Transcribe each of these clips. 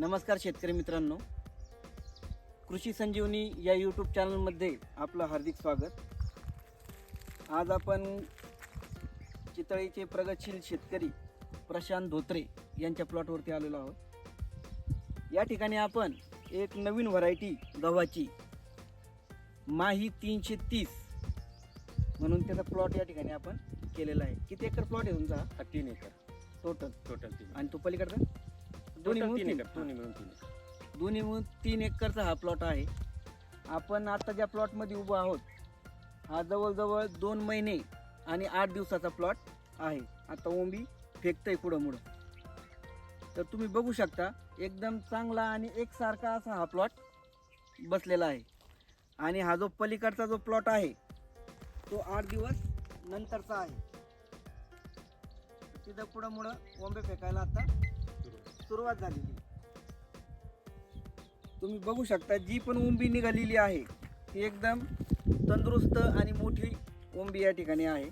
नमस्कार शेतकरी मित्रांनो. कृषी संजीवनी या यूट्यूब चॅनलमध्ये आपलं हार्दिक स्वागत. आज आपण चितळीचे प्रगतशील शेतकरी प्रशांत धोत्रे यांच्या प्लॉटवरती आलेलो आहोत. या ठिकाणी आपण एक नवीन व्हरायटी गव्हाची माही तीनशे तीस म्हणून त्याचा प्लॉट या ठिकाणी आपण केलेला आहे. किती एकर प्लॉट आहे तुमचा? हा तीन एकर. टोटल टोटल तीन. आणि तो पलीकडचा? दोन्ही मिळून तीन? एकर. दोन्ही मिळून तीन एकर. दोन्ही मिळून तीन एकरचा हा प्लॉट आहे. आपण आता ज्या प्लॉटमध्ये उभं आहोत हा जवळजवळ दोन महिने आणि आठ दिवसाचा प्लॉट आहे. आता ओंबी फेकतंय पुढं मुळं तर तुम्ही बघू शकता एकदम चांगला आणि एकसारखा असा हा प्लॉट बसलेला आहे. आणि हा जो पलीकडचा जो प्लॉट आहे तो आठ दिवस नंतरचा आहे. तिथं पुढं मुळं ओंबे फेकायला आता सुरुवात झालेली. तुम्ही बघू शकता जी पण उंबी निघालेली आहे ती एकदम तंदुरुस्त आणि मोठी ओंबी या ठिकाणी आहे.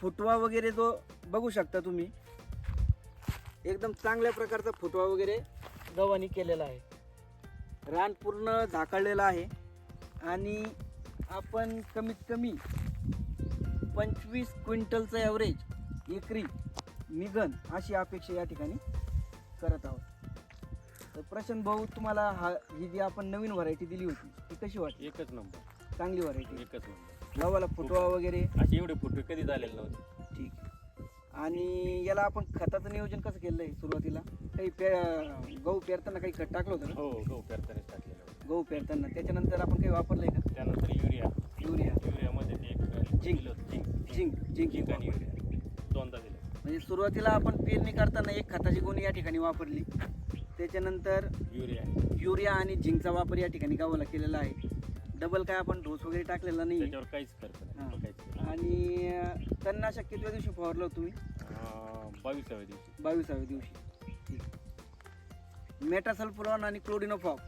फुटवा वगैरे जो बघू शकता तुम्ही एकदम चांगल्या प्रकारचा फुटवा वगैरे गव्हाणी केलेला आहे. रान पूर्ण झाकळलेलं आहे आणि आपण कमीत कमी पंचवीस क्विंटलचं ॲव्हरेज एकरी निघन अशी अपेक्षा या ठिकाणी करत आहोत. तर प्रशांत भाऊ तुम्हाला हा ही जी आपण नवीन व्हरायटी दिली होती ती कशी वाटली? एकच नंबर चांगली व्हरायटी एकच नंबर गव्हाला फुटवा वगैरे? असे एवढे फुटवे कधी झालेले नव्हते. ठीक आहे. आणि याला आपण खताचं नियोजन कसं केलं आहे सुरुवातीला? काही पे गहू पेरताना काही खत टाकलं होतं ना हो गहू पेरतानाच टाकलेलं होतं. गहू पेरताना. त्याच्यानंतर आपण काही वापरलंय का? त्यानंतर युरिया. युरिया. युरियामध्ये ते एक झिंक. दिलं होतं, झिंक झिंक. झिंक. झिंक आणि युरिया. दोनदा दिले. म्हणजे सुरुवातीला आपण पेरणी करताना एक खताची गोणी या ठिकाणी वापरली. त्याच्यानंतर युरिया. युरिया आणि झिंकचा वापर या ठिकाणी गावाला केलेला आहे. डबल काय आपण डोस वगैरे टाकलेला नाही त्याच्यावर काहीच खर्च. नाही. काहीच केलं. आणि तणनाशक कितव्या दिवशी फवारलं होतं तुम्ही? अं, बावीसाव्या दिवशी. बावीसाव्या दिवशी. मेटासल्फुरॉन आणि क्लोडिनोफॉक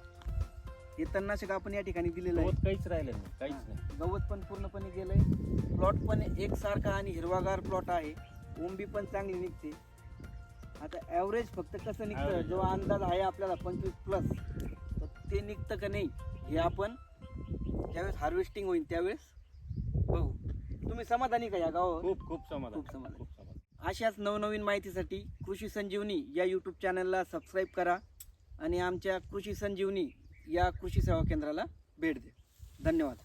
हे तणनाशक आपण या ठिकाणी दिलेलं आहे. गवत काहीच राहिलं नाही. काहीच नाही. गवत पण पूर्णपणे गेलंय. प्लॉट पण एकसारखा आणि हिरवागार प्लॉट आहे. ओंबी पण चांगली निघते. आता ॲव्हरेज फक्त कसं निघतं? Average. जो अंदाज आहे आपल्याला पंचवीस प्लस तर ते निघतं का नाही हे आपण ज्यावेळेस हार्वेस्टिंग होईल त्यावेळेस बघू. तुम्ही समाधानी का या गावावर? खूप खूप समाधान. खूप समाधान. खूप समाधान. अशाच नवनवीन माहितीसाठी कृषी संजीवनी या यूट्यूब चॅनलला सबस्क्राईब करा आणि आमच्या कृषी संजीवनी या कृषी सेवा केंद्राला भेट द्या. धन्यवाद.